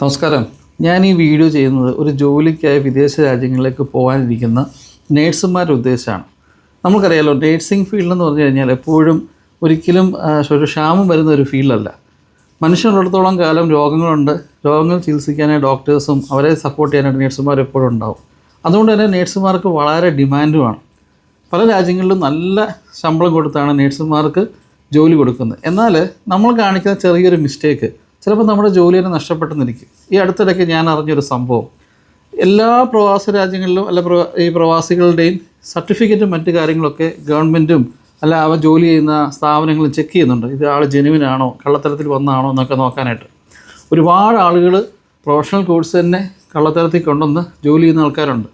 നമസ്കാരം. ഞാൻ ഈ വീഡിയോ ചെയ്യുന്നത് ഒരു ജോലിക്കായി വിദേശ രാജ്യങ്ങളിലേക്ക് പോകാനിരിക്കുന്ന നേഴ്സുമാരുടെ ഉദ്ദേശമാണ്. നമുക്കറിയാലോ നേഴ്സിംഗ് ഫീൽഡ് എന്ന് പറഞ്ഞു കഴിഞ്ഞാൽ എപ്പോഴും ഒരിക്കലും ഒരു ക്ഷാമം വരുന്ന ഒരു ഫീൽഡല്ല മനുഷ്യനുള്ളിടത്തോളം കാലം രോഗങ്ങളുണ്ട്. രോഗങ്ങൾ ചികിത്സിക്കാനായി ഡോക്ടേഴ്സും അവരെ സപ്പോർട്ട് ചെയ്യാനായിട്ട് നേഴ്സുമാർ എപ്പോഴും ഉണ്ടാവും. അതുകൊണ്ട് തന്നെ നേഴ്സുമാർക്ക് വളരെ ഡിമാൻഡുമാണ്. പല രാജ്യങ്ങളിലും നല്ല ശമ്പളം കൊടുത്താണ് നേഴ്സുമാർക്ക് ജോലി കൊടുക്കുന്നത്. എന്നാൽ നമ്മൾ കാണിക്കുന്ന ചെറിയൊരു മിസ്റ്റേക്ക് ചിലപ്പോൾ നമ്മുടെ ജോലി തന്നെ നഷ്ടപ്പെട്ടെന്നിരിക്കും. ഈ അടുത്തിടയ്ക്ക് ഞാൻ അറിഞ്ഞൊരു സംഭവം. എല്ലാ പ്രവാസ രാജ്യങ്ങളിലും അല്ല ഈ പ്രവാസികളുടെയും സർട്ടിഫിക്കറ്റും മറ്റു കാര്യങ്ങളൊക്കെ ഗവൺമെന്റും അല്ല അവ ജോലി ചെയ്യുന്ന സ്ഥാപനങ്ങളും ചെക്ക് ചെയ്യുന്നുണ്ട്. ഇത് ആൾ ജെനുവിനാണോ കള്ളത്തരത്തിൽ വന്നാണോ എന്നൊക്കെ നോക്കാനായിട്ട്. ഒരുപാട് ആളുകൾ പ്രൊഫഷണൽ കോഴ്സ് തന്നെ കള്ളത്തരത്തിൽ കൊണ്ടുവന്ന് ജോലി ചെയ്യുന്ന ആൾക്കാരുണ്ട്.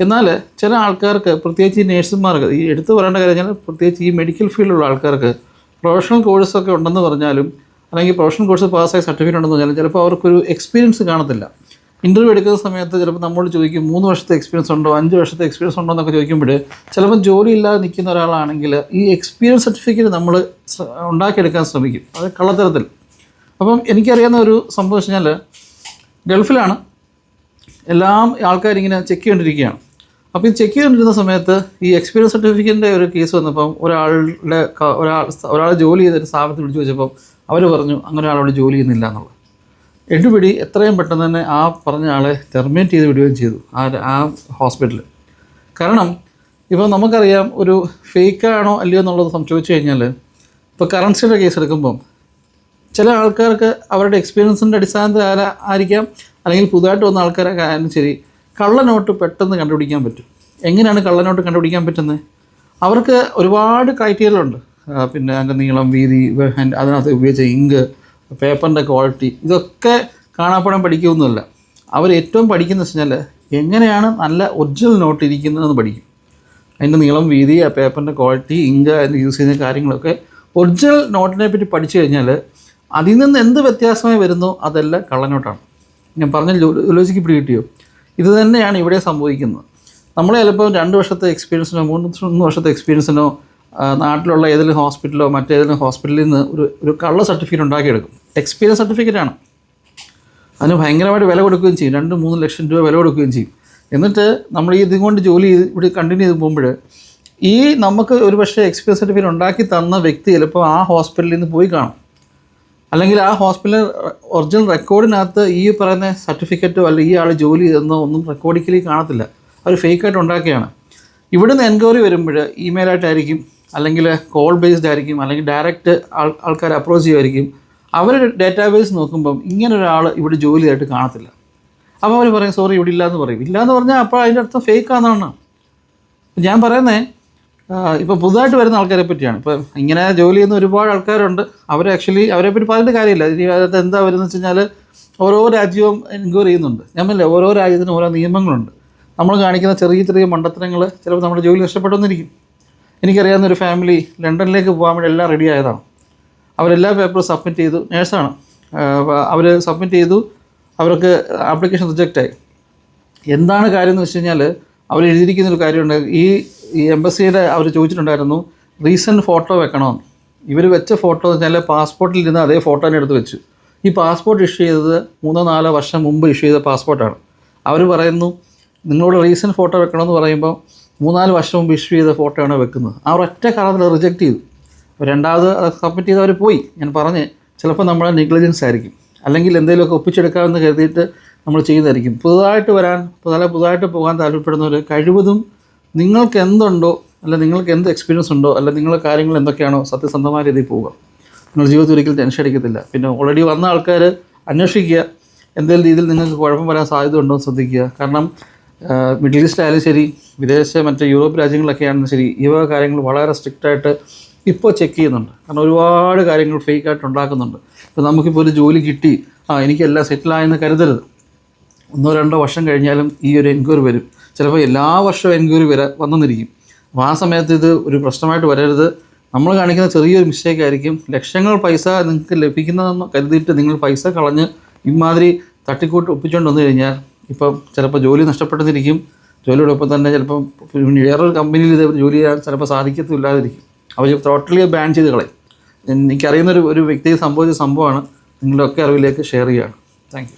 എന്നാൽ ചില ആൾക്കാർക്ക് പ്രത്യേകിച്ച് ഈ നേഴ്സുമാർക്ക് ഈ എടുത്തു പറയേണ്ട കാര്യം പ്രത്യേകിച്ച് ഈ മെഡിക്കൽ ഫീൽഡിലുള്ള ആൾക്കാർക്ക് പ്രൊഫഷണൽ കോഴ്സൊക്കെ ഉണ്ടെന്ന് പറഞ്ഞാലും അല്ലെങ്കിൽ പ്രൊഫഷണൽ കോഴ്സ് പാസ്സായ സർട്ടിഫിക്കറ്റ് ഉണ്ടെന്ന് പറഞ്ഞാൽ ചിലപ്പോൾ അവർക്കൊരു എക്സ്പീരിയൻസ് കാണത്തില്ല. ഇന്റർവ്യൂ എടുക്കുന്ന സമയത്ത് ചിലപ്പോൾ നമ്മൾ ചോദിക്കും മൂന്ന് വർഷത്തെ എക്സ്പീരിയൻസ് ഉണ്ടോ? അഞ്ച് വർഷത്തെ എക്സ്പീരിയൻസ് ഉണ്ടോ? എന്നൊക്കെ ചോദിക്കുമ്പോൾ ചിലപ്പോൾ ജോലി ഇല്ലാതെ നിൽക്കുന്ന ഒരാളാണെങ്കിൽ ഈ എക്സ്പീരിയൻസ് സർട്ടിഫിക്കറ്റ് നമ്മൾ ഉണ്ടാക്കിയെടുക്കാൻ ശ്രമിക്കും. അത് കള്ളത്തരത്തിൽ. അപ്പം എനിക്കറിയാവുന്ന ഒരു സംഭവം വെച്ച് കഴിഞ്ഞാൽ ഗൾഫിലാണ് എല്ലാം ആൾക്കാരിങ്ങനെ ചെക്ക് ചെയ്തുകൊണ്ടിരിക്കുകയാണ് അപ്പോൾ ഈ ചെക്ക് ചെയ്തുകൊണ്ടിരുന്ന സമയത്ത് ഈ എക്സ്പീരിയൻസ് സർട്ടിഫിക്കറ്റിന്റെ ഒരു കേസ് വന്നപ്പം ഒരാളുടെ ഒരാൾ ഒരാൾ ജോലി ചെയ്തൊരു സ്ഥാപനത്തിൽ വിളിച്ചു വെച്ചപ്പം അവർ പറഞ്ഞു അങ്ങനെ ഒരാളോട് ജോലി ചെയ്യുന്നില്ല എന്നുള്ളത്. എടുപിടി എത്രയും പെട്ടെന്ന് തന്നെ ആ പറഞ്ഞ ആളെ ടെർമിനേറ്റ് ചെയ്ത് വിടുകയും ചെയ്തു ആ ആ ഹോസ്പിറ്റലിൽ. കാരണം ഇപ്പോൾ നമുക്കറിയാം ഒരു ഫേക്കാണോ അല്ലയോ എന്നുള്ളത് സംശയിച്ചു കഴിഞ്ഞാൽ ഇപ്പോൾ കറൻസിയുടെ കേസ് എടുക്കുമ്പം ചില ആൾക്കാർക്ക് അവരുടെ എക്സ്പീരിയൻസിന്റെ അടിസ്ഥാനത്തിൽ ആയിരിക്കാം. അല്ലെങ്കിൽ പുതുതായിട്ട് വന്ന ആൾക്കാരൊക്കെ ആയാലും ശരി കള്ളനോട്ട് പെട്ടെന്ന് കണ്ടുപിടിക്കാൻ പറ്റും. എങ്ങനെയാണ് കള്ളനോട്ട് കണ്ടുപിടിക്കാൻ പറ്റുന്നത്? അവർക്ക് ഒരുപാട് ക്രൈറ്റീരിയ ഉണ്ട് ആ, പിന്നെ അതിന്റെ നീളം വീതി അതിനകത്ത് ഉപയോഗിച്ച ഇങ്ക് പേപ്പറിന്റെ ക്വാളിറ്റി ഇതൊക്കെ കാണാപ്പടം പഠിക്കുമെന്നല്ല അവർ ഏറ്റവും പഠിക്കുന്ന വെച്ച് കഴിഞ്ഞാൽ എങ്ങനെയാണ് നല്ല ഒറിജിനൽ നോട്ട് ഇരിക്കുന്നതെന്ന് പഠിക്കും. അതിന്റെ നീളം വീതി ആ പേപ്പറിന്റെ ക്വാളിറ്റി ഇങ്ക് അതിന് യൂസ് ചെയ്യുന്ന കാര്യങ്ങളൊക്കെ ഒറിജിനൽ നോട്ടിനെ പറ്റി പഠിച്ചു കഴിഞ്ഞാൽ അതിൽ നിന്ന് എന്ത് വ്യത്യാസമായി വരുന്നോ അതെല്ലാം കള്ളനോട്ടാണ്. ഞാൻ പറഞ്ഞ ലോജിക്ക് പിടി കിട്ടിയോ? ഇത് തന്നെയാണ് ഇവിടെ സംഭവിക്കുന്നത്. നമ്മളെ ചിലപ്പോൾ രണ്ട് വർഷത്തെ എക്സ്പീരിയൻസിനോ മൂന്ന് മൂന്ന് വർഷത്തെ എക്സ്പീരിയൻസിനോ നാട്ടിലുള്ള ഏതെങ്കിലും ഹോസ്പിറ്റലോ മറ്റേതെങ്കിലും ഹോസ്പിറ്റലിൽ നിന്ന് ഒരു ഒരു കള്ള സർട്ടിഫിക്കറ്റ് ഉണ്ടാക്കിയെടുക്കും. എക്സ്പീരിയൻസ് ആണ്. അതിന് ഭയങ്കരമായിട്ട് വില കൊടുക്കുകയും ചെയ്യും. രണ്ട് മൂന്ന് ലക്ഷം രൂപ വില കൊടുക്കുകയും ചെയ്യും. എന്നിട്ട് നമ്മൾ ഈ ഇതും കൊണ്ട് ജോലി ചെയ്ത് ഇവിടെ കണ്ടിന്യൂ ചെയ്ത് പോകുമ്പോൾ ഈ നമുക്ക് ഒരു പക്ഷേ എക്സ്പീരിയൻസ് സർട്ടിഫിക്കറ്റ് ഉണ്ടാക്കി തന്ന വ്യക്തി ചിലപ്പോൾ ആ ഹോസ്പിറ്റലിൽ നിന്ന് പോയി കാണും. അല്ലെങ്കിൽ ആ ഹോസ്പിറ്റലിൽ ഒറിജിനൽ റെക്കോർഡിനകത്ത് ഈ പറയുന്ന സർട്ടിഫിക്കറ്റോ അല്ലെങ്കിൽ ഈ ആൾ ജോലി ചെയ്തെന്നോ ഒന്നും റെക്കോർഡിക്കലി കാണത്തില്ല. അവർ ഫേക്കായിട്ട് ഉണ്ടാക്കിയാണ് ഇവിടുന്ന് എൻക്വയറി വരുമ്പോൾ ഇമെയിലായിട്ടായിരിക്കും അല്ലെങ്കിൽ കോൾ ബേസ്ഡ് ആയിരിക്കും അല്ലെങ്കിൽ ഡയറക്റ്റ് ആൾ ആൾക്കാർ അപ്രോച്ച് ചെയ്യുമായിരിക്കും. അവർ ഡേറ്റാബേസ് നോക്കുമ്പം ഇങ്ങനെ ഒരാൾ ഇവിടെ ജോലിയായിട്ട് കാണത്തില്ല. അപ്പോൾ അവർ പറയും സോറി ഇവിടെ ഇല്ലയെന്ന് പറയും. ഇല്ലയെന്ന് പറഞ്ഞാൽ അപ്പോൾ അതിന്റെ അർത്ഥം ഫേക്ക് ആണെന്നാണ്. ഞാൻ പറയുന്നേ ഇപ്പോൾ പുതുതായിട്ട് വരുന്ന ആൾക്കാരെ പറ്റിയാണ്. ഇപ്പോൾ ഇങ്ങനെ ജോലി ചെയ്യുന്ന ഒരുപാട് ആൾക്കാരുണ്ട്. അവർ ആക്ച്വലി അവരെ പറ്റി പറഞ്ഞിട്ട് കാര്യമില്ല. അതിനകത്ത് എന്താ വരുന്നത് വെച്ച് കഴിഞ്ഞാൽ ഓരോ രാജ്യവും എൻക്വയറി ചെയ്യുന്നുണ്ട്. ഞാൻ ഓരോ രാജ്യത്തിനും ഓരോ നിയമങ്ങളുണ്ട്. നമ്മൾ കാണിക്കുന്ന ചെറിയ ചെറിയ മണ്ടത്തരങ്ങൾ ചിലപ്പോൾ നമ്മുടെ ജോലി നഷ്ടപ്പെട്ടെന്നിരിക്കും എനിക്കറിയാവുന്ന ഒരു ഫാമിലി ലണ്ടനിലേക്ക് പോകാൻ വേണ്ടി എല്ലാം റെഡി ആയതാണ്. അവരെല്ലാ പേപ്പറും സബ്മിറ്റ് ചെയ്തു. നേഴ്സാണ് അവർ സബ്മിറ്റ് ചെയ്തു. അവർക്ക് ആപ്ലിക്കേഷൻ റിജക്റ്റായി എന്താണ് കാര്യം എന്ന് വെച്ച് കഴിഞ്ഞാൽ അവർ എഴുതിയിരിക്കുന്ന ഒരു കാര്യമുണ്ട്. ഈ ഈ എംബസിയുടെ അവർ ചോദിച്ചിട്ടുണ്ടായിരുന്നു റീസെന്റ് ഫോട്ടോ വെക്കണമെന്ന് ഇവർ വെച്ച ഫോട്ടോ എന്ന് വെച്ചാൽ പാസ്പോർട്ടിൽ ഇരുന്ന് അതേ ഫോട്ടോ തന്നെ എടുത്ത് വെച്ചു. ഈ പാസ്പോർട്ട് ഇഷ്യൂ ചെയ്തത് മൂന്നോ നാലോ വർഷം മുമ്പ് ഇഷ്യൂ ചെയ്ത പാസ്പോർട്ടാണ് അവർ പറയുന്നു നിങ്ങളോട് റീസെന്റ് ഫോട്ടോ വെക്കണമെന്ന് പറയുമ്പോൾ മൂന്നാൽ വർഷം മുമ്പ് ഇഷ്യൂ ചെയ്ത ഫോട്ടോയാണ് വെക്കുന്നത്. ആ ഒറ്റ കാരണത്തിൽ റിജക്റ്റ് ചെയ്തു. രണ്ടാമത് സബ്മിറ്റ് ചെയ്ത് അവർ പോയി. ഞാൻ പറഞ്ഞ് ചിലപ്പോൾ നമ്മുടെ നെഗ്ലിജൻസ് ആയിരിക്കും. അല്ലെങ്കിൽ എന്തെങ്കിലുമൊക്കെ ഒപ്പിച്ചെടുക്കാമെന്ന് കരുതിയിട്ട് നമ്മൾ ചെയ്യുന്നതായിരിക്കും. പുതുതായിട്ട് വരാൻ പുതുതായി പുതുതായിട്ട് പോകാൻ താല്പര്യപ്പെടുന്നവർ കഴിവതും നിങ്ങൾക്ക് എന്തുണ്ടോ അല്ല നിങ്ങൾക്ക് എന്ത് എക്സ്പീരിയൻസ് ഉണ്ടോ അല്ല നിങ്ങളുടെ കാര്യങ്ങൾ എന്തൊക്കെയാണോ സത്യസന്ധമായ രീതിയിൽ പോവുക. നിങ്ങൾ ജീവിതത്തിൽ ഒരിക്കലും ടെൻഷൻ അടിക്കത്തില്ല. പിന്നെ ഓൾറെഡി വന്ന ആൾക്കാർ അന്വേഷിക്കുക. എന്തെങ്കിലും രീതിയിൽ നിങ്ങൾക്ക് കുഴപ്പം വരാൻ സാധ്യത ഉണ്ടോ എന്ന് ശ്രദ്ധിക്കുക. കാരണം മിഡിൽ ഈസ്റ്റ് ആയാലും ശരി വിദേശ മറ്റ് യൂറോപ്പ് രാജ്യങ്ങളിലൊക്കെ ആണെങ്കിലും ശരി ഈ വക കാര്യങ്ങൾ വളരെ സ്ട്രിക്റ്റായിട്ട് ഇപ്പോൾ ചെക്ക് ചെയ്യുന്നുണ്ട്. കാരണം ഒരുപാട് കാര്യങ്ങൾ ഫേക്ക് ആയിട്ട് ഉണ്ടാക്കുന്നുണ്ട്. ഇപ്പോൾ നമുക്കിപ്പോൾ ഒരു ജോലി കിട്ടി ആ എനിക്കെല്ലാം സെറ്റിലായെന്ന് കരുതരുത്. ഒന്നോ രണ്ടോ വർഷം കഴിഞ്ഞാലും ഈ ഒരു എൻക്വയറി വരും. ചിലപ്പോൾ എല്ലാ വർഷവും എൻക്വയറി വരാ വന്നെന്നിരിക്കും. അപ്പോൾ ആ സമയത്ത് ഇത് ഒരു പ്രശ്നമായിട്ട് വരരുത്. നമ്മൾ കാണിക്കുന്ന ചെറിയൊരു മിസ്റ്റേക്ക് ആയിരിക്കും. ലക്ഷങ്ങൾ പൈസ നിങ്ങൾക്ക് ലഭിക്കുന്നതെന്ന് കരുതിയിട്ട് നിങ്ങൾ പൈസ കളഞ്ഞ് ഇമാതിരി തട്ടിക്കൂട്ട് ഒപ്പിച്ചുകൊണ്ട് വന്നു കഴിഞ്ഞാൽ ഇപ്പം ചിലപ്പോൾ ജോലി നഷ്ടപ്പെട്ടതിരിക്കും ജോലിയോടൊപ്പം തന്നെ ചിലപ്പം വേറൊരു കമ്പനിയിൽ ഇത് ജോലി ചെയ്യാൻ ചിലപ്പോൾ സാധിക്കത്തില്ലാതിരിക്കും. അവർ ടോട്ടലി ബാൻ ചെയ്ത് കളയും. എനിക്കറിയുന്ന ഒരു വ്യക്തിക്ക് സംഭവിച്ച സംഭവമാണ് നിങ്ങളുടെ ഒക്കെ അറിവിലേക്ക് ഷെയർ ചെയ്യുകയാണ്. താങ്ക്